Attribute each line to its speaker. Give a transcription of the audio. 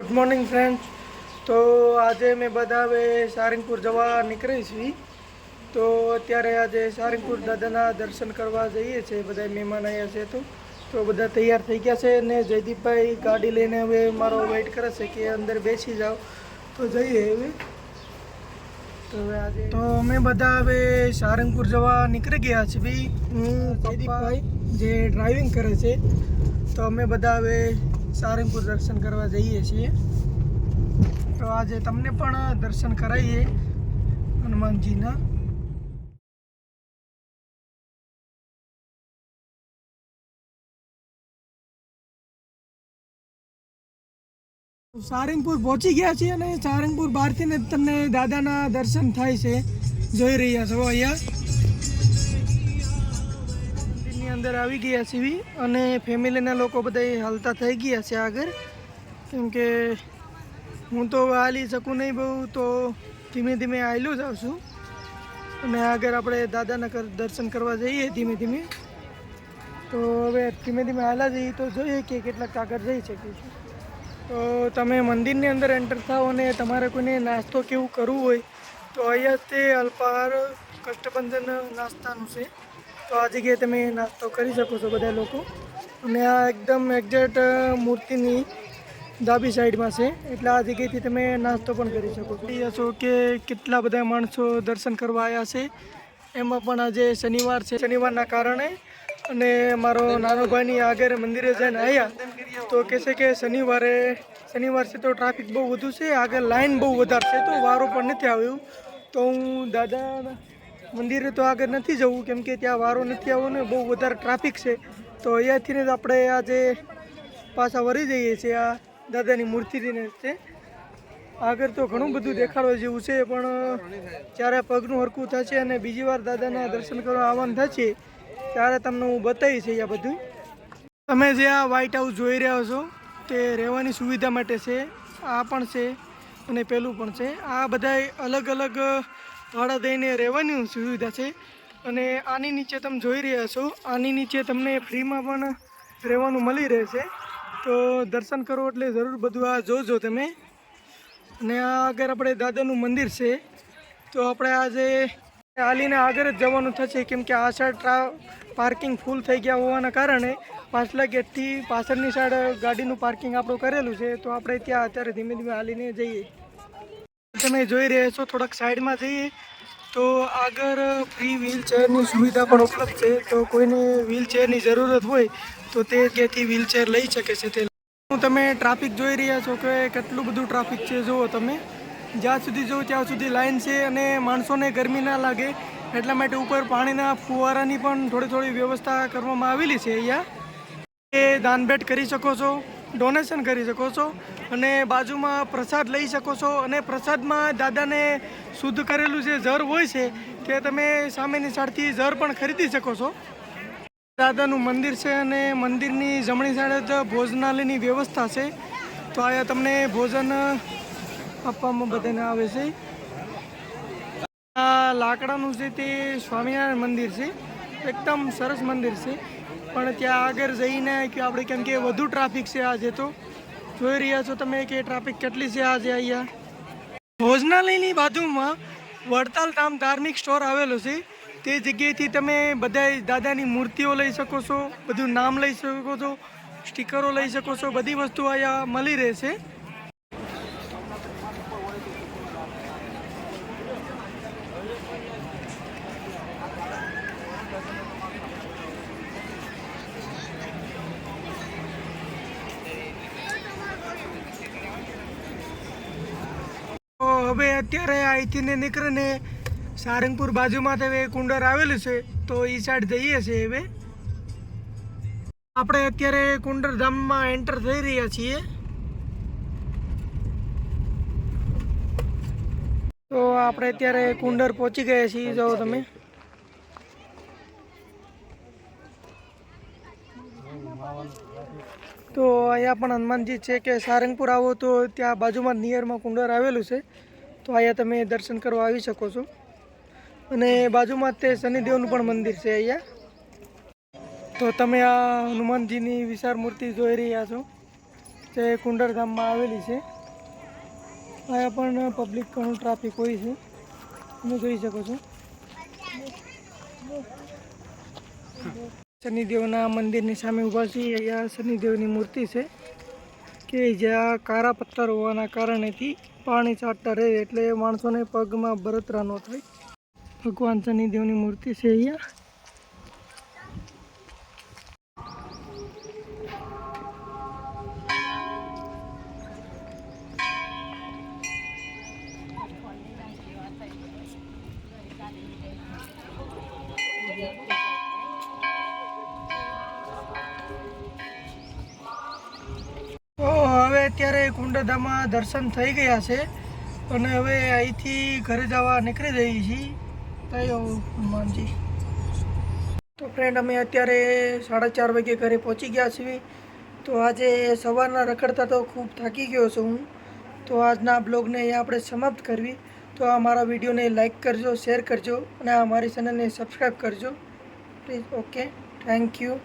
Speaker 1: Good morning friends તો આજે મેં બધા હવે સારંગપુર જવા નીકળી છીએ. તો અત્યારે આજે સારંગપુર દાદાના દર્શન કરવા જઈએ છીએ. બધા મહેમાન આવ્યા છે તો. તો બધા તૈયાર થઈ ગયા છે ને જયદીપભાઈ ગાડી લઈને હવે મારો વેઇટ કરે છે કે અંદર બેસી જાઓ. તો જઈએ હવે. તો હવે આજે તો અમે બધા હવે સારંગપુર જવા નીકળી ગયા છીએ. હું જયદીપભાઈ જે ડ્રાઇવિંગ કરે છે. તો અમે બધા હવે સારંગપુર દર્શન કરવા જઈએ છીએ. તો આજે તમને પણ દર્શન કરાવીએ, હનુમાનજીના. સારંગપુર પહોંચી ગયા છીએ અને સારંગપુર બહારથી તમને દાદાના દર્શન થાય છે. જોઈ રહ્યા છો અહીંયા. અંદર આવી ગયા છીએ અને ફેમિલીના લોકો બધા હાલતા થઈ ગયા છે આગળ. કેમ કે હું તો હાલી શકું નહીં બહુ, તો ધીમે ધીમે હાલ્યો જ આવશું. અને આગળ આપણે દાદાના દર્શન કરવા જઈએ ધીમે ધીમે. તો હવે ધીમે ધીમે હાલા જઈએ તો જોઈએ કે કેટલાક આગળ જઈ શકીશું તો તમે મંદિરની અંદર એન્ટર થાઓ અને તમારે કોઈને નાસ્તો કેવું કરવું હોય, તો અહીંયા તે અલ્પાહાર કષ્ટબંધન નાસ્તાનું છે. તો આ જગ્યાએ તમે નાસ્તો કરી શકો છો બધા લોકો. અને આ એકદમ એક્ઝેક્ટ મૂર્તિની ડાબી સાઈડમાં છે. એટલે આ જગ્યાએથી તમે નાસ્તો પણ કરી શકો છો. છો કે કેટલા બધા માણસો દર્શન કરવા આવ્યા છે. એમાં પણ આજે શનિવાર છે. શનિવારના કારણે અને મારો નાનો ભાઈની આગળ મંદિરે જઈને આવ્યા તો કહે છે કે શનિવારે, શનિવાર છે તો ટ્રાફિક બહુ વધુ છે. આગળ લાઈન બહુ વધારે છે. તો વારો પણ નથી આવ્યો. તો હું દાદા મંદિરે તો આગળ નથી જવું, કેમ કે ત્યાં વારો નથી આવ્યો ને બહુ વધારે ટ્રાફિક છે. તો અહીંયાથી જ આપણે આજે પાછા વળી જઈએ છીએ, આ દાદાની મૂર્તિને છે. આગળ તો ઘણું બધું દેખાડવા જેવું છે, પણ જ્યારે પગનું હરકું થશે અને બીજી વાર દાદાના દર્શન કરવા આવવાનું થશે, ત્યારે તમને હું બતાવીશ આ બધું. તમે જે આ વ્હાઇટ હાઉસ જોઈ રહ્યા છો, તે રહેવાની સુવિધા માટે છે, આ પણ છે અને પેલું પણ છે. આ બધા અલગ અલગ ભાડા દઈને રહેવાની સુવિધા છે. અને આની નીચે તમે જોઈ રહ્યા છો, આની નીચે તમને ફ્રીમાં પણ રહેવાનું મળી રહેશે. તો દર્શન કરો એટલે જરૂર બધું આ જોજો તમે. અને આ આગળ આપણે દાદાનું મંદિર છે. તો આપણે આજે હાલીને આગળ જ જવાનું થશે, કેમ કે આ સાઈડ પાર્કિંગ ફૂલ થઈ ગયા હોવાના કારણે પાછલા ગેટથી પાછળની સાઈડ ગાડીનું પાર્કિંગ આપણું કરેલું છે. તો આપણે ત્યાં અત્યારે ધીમે ધીમે હાલીને જઈએ. તમે જોઈ રહ્યા છો થોડાક સાઈડમાં જઈએ તો આગળ ફ્રી વ્હીલચેરની સુવિધા પણ ઉપલબ્ધ છે. તો કોઈને વ્હીલચેરની જરૂરત હોય, તો તે ત્યાંથી વ્હીલચેર લઈ શકે છે તે. તમે ટ્રાફિક જોઈ રહ્યા છો કે કેટલું બધું ટ્રાફિક છે? જુઓ તમે. જ્યાં સુધી જુઓ ત્યાં સુધી લાઈન છે અને માણસોને ગરમી ના લાગે, એટલા માટે ઉપર પાણીના ફુવારાની પણ થોડી થોડી વ્યવસ્થા કરવામાં આવેલી છે અહીંયા. એ દાનભેટ કરી શકો છો. ડોનેશન કરી શકો છો અને બાજુમાં પ્રસાદ લઈ શકો છો અને પ્રસાદમાં દાદાને શુદ્ધ કરેલું જે ઝર હોય છે તે તમે સામેની સાઈડથી ઝર પણ ખરીદી શકો છો. દાદાનું મંદિર છે અને મંદિરની જમણી સાઈડ જ ભોજનાલયની વ્યવસ્થા છે. તો અહીંયા તમને ભોજન આપવામાં બધાને આવે છે. આ લાકડાનું છે તે સ્વામિનારાયણ મંદિર છે. એકદમ સરસ મંદિર છે. પણ ત્યાં આગળ જઈને કે આપણે કેમ કે વધુ ટ્રાફિક છે આજે તો. જોઈ રહ્યા છો તમે કે ટ્રાફિક કેટલી છે આજે અહીંયા. ભોજનાલયની બાજુમાં વડતાલ ધામ ધાર્મિક સ્ટોર આવેલો છે. તે જગ્યાએથી તમે બધા દાદાની મૂર્તિઓ લઈ શકો છો, બધું નામ લઈ શકો છો, સ્ટીકરો લઈ શકો છો, બધી વસ્તુ અહીંયા મળી રહેશે. હવે અત્યારે અહીંથી ને નીકળીને સારંગપુર બાજુમાં હવે કુંડર આવેલું છે, તો એ સાઈડ જઈએ છીએ હવે. આપણે અત્યારે કુંડર ધામમાં એન્ટર થઈ રહ્યા છીએ. તો આપણે અત્યારે કુંડર પહોંચી ગયા છીએ, જાઓ તમે. તો અહીંયા પણ હનુમાનજી છે કે સારંગપુર આવો તો ત્યાં બાજુમાં નિયરમાં કુંડર આવેલું છે. તો અહીંયા તમે દર્શન કરવા આવી શકો છો. અને બાજુમાં જ તે શનિદેવનું પણ મંદિર છે અહીંયા. તો તમે આ હનુમાનજીની વિશાળ મૂર્તિ જોઈ રહ્યા છો. તે કુંડરધામમાં આવેલી છે. અહીંયા પણ પબ્લિક ઘણું ટ્રાફિક હોય છે. તમે જોઈ શકો છો. શનિદેવના મંદિરની સામે ઊભા છીએ. અહીંયા શનિદેવની મૂર્તિ છે. કે જ્યાં કારા પથ્થર હોવાના કારણેથી પાણી ચાટતા રહે એટલે માણસોને પગમાં બરતરા ન થાય. ભગવાન શનિદેવની મૂર્તિ છે અહીંયા. અત્યારે કુંડધામમાં દર્શન થઈ ગયા છે અને હવે અહીંથી ઘરે જવા નીકળી રહી છીએ. થયો હનુમાનજી. તો ફ્રેન્ડ અમે અત્યારે સાડા ચાર વાગે ઘરે પહોંચી ગયા છીએ. તો આજે સવારના રખડતા તો ખૂબ થાકી ગયો છું હું. તો આજના બ્લોગને અહીંયા આપણે સમાપ્ત કરવી. તો આ મારા વિડીયોને લાઇક કરજો, શેર કરજો અને આ મારી ચેનલને સબસ્ક્રાઈબ કરજો. Please okay thank you